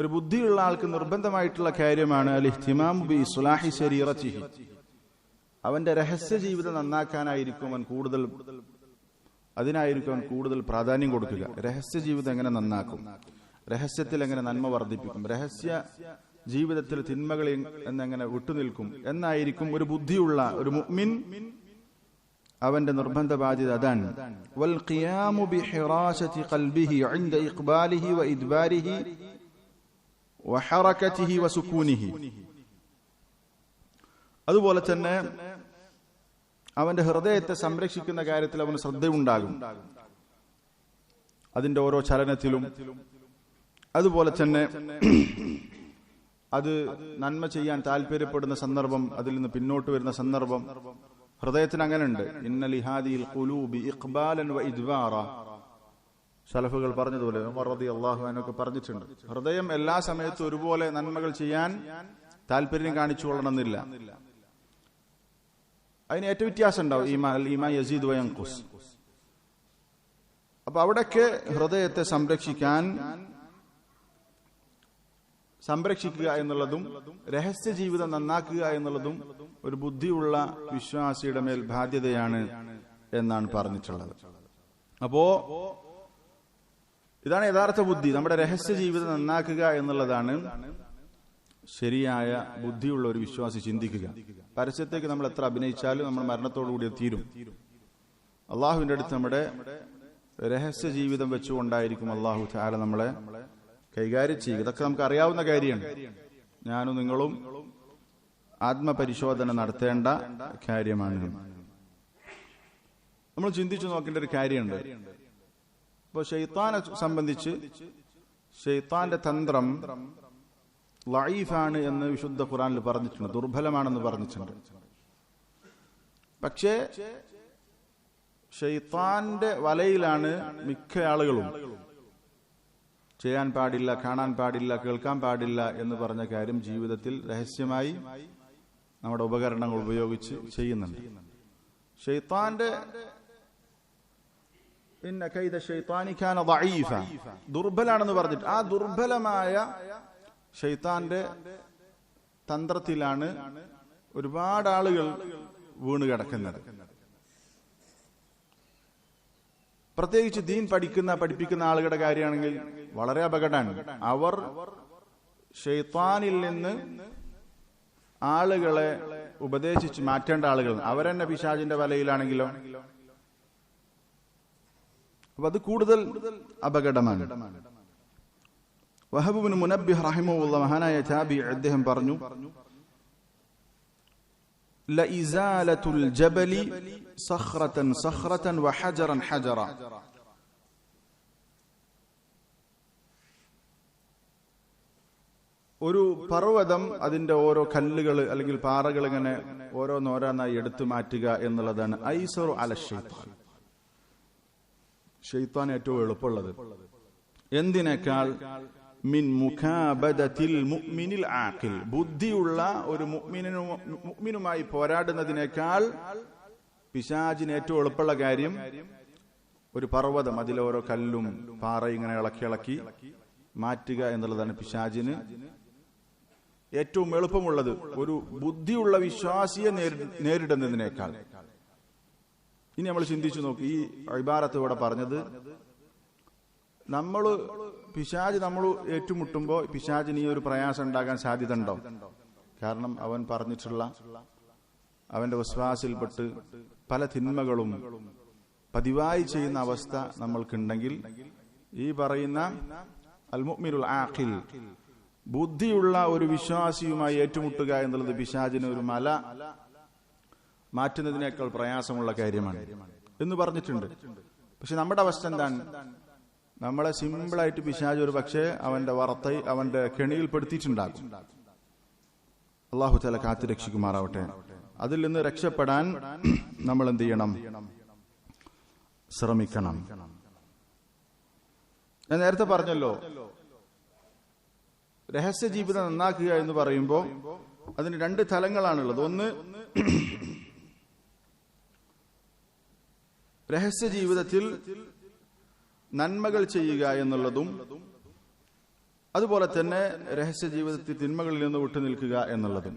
ഒരു ബുദ്ധിയുള്ള ആൾക്ക് നിർബന്ധമായിട്ടുള്ള കാര്യമാണ് അൽ ബി അവന്റെ രഹസ്യ ജീവിതം നന്നാക്കാനായിരിക്കും അവൻ കൂടുതൽ അതിനായിരിക്കും അവൻ കൂടുതൽ പ്രാധാന്യം കൊടുക്കുക. രഹസ്യ ജീവിതം എങ്ങനെ നന്നാക്കും? രഹസ്യത്തിൽ എങ്ങനെ നന്മ വർദ്ധിപ്പിക്കും? രഹസ്യ ജീവിതത്തിൽ തിന്മകളിൽ എന്നെങ്ങനെ വിട്ടുനിൽക്കും? എന്നായിരിക്കും ഒരു ബുദ്ധിയുള്ള ഒരു മുഅ്മിൻ അവന്റെ നിർബന്ധ ബാധ്യത അതാണ്. വൽ ഖിയാമു ബിഹിറാശതി ഖൽബിഹി ഇൻദ ഇഖ്ബാലിഹി വ ഇദ്ബാരിഹി വഹറകതിഹി വസുകൂനിഹി അതുപോലെ തന്നെ അവന്റെ ഹൃദയത്തെ സംരക്ഷിക്കുന്ന കാര്യത്തിൽ അവന് ശ്രദ്ധയുണ്ടാകും. അതിന്റെ ഓരോ ചലനത്തിലും. അതുപോലെ തന്നെ അത് നന്മ ചെയ്യാൻ താല്പര്യപ്പെടുന്ന സന്ദർഭം അതിൽ നിന്ന് പിന്നോട്ട് വരുന്ന സന്ദർഭം. ഹൃദയത്തിന് അങ്ങനെ ഉണ്ട് ഇന്നലിഹാദിയിൽ സലഫുകൾ പറഞ്ഞതുപോലെ ഉമർ അള്ളാഹു എന്നൊക്കെ പറഞ്ഞിട്ടുണ്ട്. ഹൃദയം എല്ലാ സമയത്തും ഒരുപോലെ നന്മകൾ ചെയ്യാൻ താല്പര്യം കാണിച്ചു കൊള്ളണമെന്നില്ല. അതിന് ഏറ്റവും വ്യത്യാസം ഉണ്ടാവും വയങ്കുസ് അപ്പൊ അവിടൊക്കെ ഹൃദയത്തെ സംരക്ഷിക്കാൻ സംരക്ഷിക്കുക എന്നുള്ളതും രഹസ്യ ജീവിതം നന്നാക്കുക എന്നുള്ളതും ഒരു ബുദ്ധിയുള്ള വിശ്വാസിയുടെ മേൽ ബാധ്യതയാണ് എന്നാണ് പറഞ്ഞിട്ടുള്ളത്. അപ്പോ ഇതാണ് യഥാർത്ഥ ബുദ്ധി. നമ്മുടെ രഹസ്യ ജീവിതം നന്നാക്കുക എന്നുള്ളതാണ് ശരിയായ ബുദ്ധിയുള്ള ഒരു വിശ്വാസി ചിന്തിക്കുക. പരസ്യത്തേക്ക് നമ്മൾ എത്ര അഭിനയിച്ചാലും നമ്മൾ മരണത്തോടുകൂടി തീരും. അള്ളാഹുവിന്റെ അടുത്ത് നമ്മുടെ രഹസ്യ ജീവിതം വെച്ചുകൊണ്ടായിരിക്കും അള്ളാഹു ചാല നമ്മളെ കൈകാര്യം ചെയ്യുക. ഇതൊക്കെ നമുക്ക് അറിയാവുന്ന കാര്യമാണ്. ഞാനും നിങ്ങളും ആത്മപരിശോധന നടത്തേണ്ട കാര്യമാണ്. നമ്മൾ ചിന്തിച്ചു നോക്കേണ്ട ഒരു കാര്യമുണ്ട്. ഇപ്പോൾ ഷെയ്ത്താനെ സംബന്ധിച്ച് ഷെയ്ത്താന്റെ തന്ത്രം ലൈഫാണ് എന്ന് വിശുദ്ധ ഖുറാനിൽ പറഞ്ഞിട്ടുണ്ട് ദുർബലമാണെന്ന് പറഞ്ഞിട്ടുണ്ട്. പക്ഷേ ഷെയ്ത്താന്റെ വലയിലാണ് മിക്ക ആളുകളും ചെയ്യാൻ പാടില്ല കാണാൻ പാടില്ല കേൾക്കാൻ പാടില്ല എന്ന് പറഞ്ഞ കാര്യം ജീവിതത്തിൽ രഹസ്യമായി നമ്മുടെ ഉപകരണങ്ങൾ ഉപയോഗിച്ച് ചെയ്യുന്നുണ്ട്. ഷെയ്ത്താന്റെ ദുർബലാണെന്ന് പറഞ്ഞിട്ട്. ആ ദുർബലമായ ഷെയ്ത്താന്റെ തന്ത്രത്തിലാണ് ഒരുപാട് ആളുകൾ വീണ് കിടക്കുന്നത്. പ്രത്യേകിച്ച് ദീൻ പഠിക്കുന്ന പഠിപ്പിക്കുന്ന ആളുകളുടെ കാര്യമാണെങ്കിൽ വളരെ അപകടമാണ്. അവർ ഷെയ്ത്താനിൽ നിന്ന് ആളുകളെ ഉപദേശിച്ച് മാറ്റേണ്ട ആളുകൾ അവരെന്നെ പിശാജിന്റെ വലയിലാണെങ്കിലോ അപ്പൊ അത് കൂടുതൽ അപകടമാണ് വഹബുബിന് മുനബിഹ് റഹിമുള്ള മഹാനായ താബി അദ്ദേഹം പറഞ്ഞു لإزالة الجبل صخرة صخرة وحجرا حجرا ഒരു പർവ്വതം അതിന്റെ ഓരോ കല്ലുകൾ അല്ലെങ്കിൽ പാറകൾ ഇങ്ങനെ ഓരോന്നോരോന്നായി എടുത്തു മാറ്റുക എന്നുള്ളതാണ് ഐസറു അല ഷെയ്ത്താൻ ഏറ്റവും എളുപ്പമുള്ളത്. എന്തിനേക്കാൾ? മിൻ മുഖാബദത്തിൽ മുഅ്മിനിൽ ആഖിൽ. ബുദ്ധിയുള്ള ഒരു മുഅ്മിനു മുഅ്മിനുമായി പോരാടുന്നതിനേക്കാൾ പിശാചിന് ഏറ്റവും എളുപ്പമുള്ള കാര്യം ഒരു പർവതം. അതിലോരോ കല്ലും പാറയും ഇങ്ങനെ ഇളക്കി ഇളക്കി മാറ്റുക എന്നുള്ളതാണ് പിശാചിന് ഏറ്റവും എളുപ്പമുള്ളത്. ഒരു ബുദ്ധിയുള്ള വിശ്വാസിയെ നേരിടുന്നതിനേക്കാൾ. ഇനി നമ്മൾ ചിന്തിച്ചു നോക്കി ഈ ഇബാറത്ത് ഇവിടെ പറഞ്ഞത് നമ്മൾ പിശാജ് നമ്മൾ ഏറ്റുമുട്ടുമ്പോൾ പിശാജിന് ഈ ഒരു പ്രയാസം ഉണ്ടാകാൻ സാധ്യത ഉണ്ടോ കാരണം അവൻ പറഞ്ഞിട്ടുള്ള അവന്റെ വിശ്വാസിൽപ്പെട്ട് പല തിന്മകളും പതിവായി ചെയ്യുന്ന അവസ്ഥ നമ്മൾക്കുണ്ടെങ്കിൽ ഈ പറയുന്ന അൽമുഅ്മിനുൽ ആഖിൽ ബുദ്ധിയുള്ള ഒരു വിശ്വാസിയുമായി ഏറ്റുമുട്ടുക എന്നുള്ളത് പിശാജിന് ഒരു മല മാറ്റുന്നതിനേക്കാൾ പ്രയാസമുള്ള കാര്യമാണ് എന്ന് പറഞ്ഞിട്ടുണ്ട്. പക്ഷെ നമ്മുടെ അവസ്ഥ എന്താണ്? നമ്മളെ സിമ്പിളായിട്ട് പിശാജ് ഒരു പക്ഷേ അവന്റെ വറത്തൈ അവന്റെ കെണിയിൽപ്പെടുത്തിയിട്ടുണ്ടാകും. അള്ളാഹു തല കാത്തു രക്ഷിക്കുമാറാവട്ടെ. അതിൽ നിന്ന് രക്ഷപ്പെടാൻ നമ്മൾ എന്ത് ചെയ്യണം? ശ്രമിക്കണം. ഞാൻ നേരത്തെ പറഞ്ഞല്ലോ രഹസ്യ ജീവിതം നന്നാക്കുക എന്ന് പറയുമ്പോൾ അതിന് രണ്ട് തലങ്ങളാണുള്ളത്. ഒന്ന് രഹസ്യ ജീവിതത്തിൽ നന്മകൾ ചെയ്യുക എന്നുള്ളതും അതുപോലെ തന്നെ രഹസ്യ ജീവിതത്തിൽ തിന്മകളിൽ നിന്ന് വിട്ടുനിൽക്കുക എന്നുള്ളതും.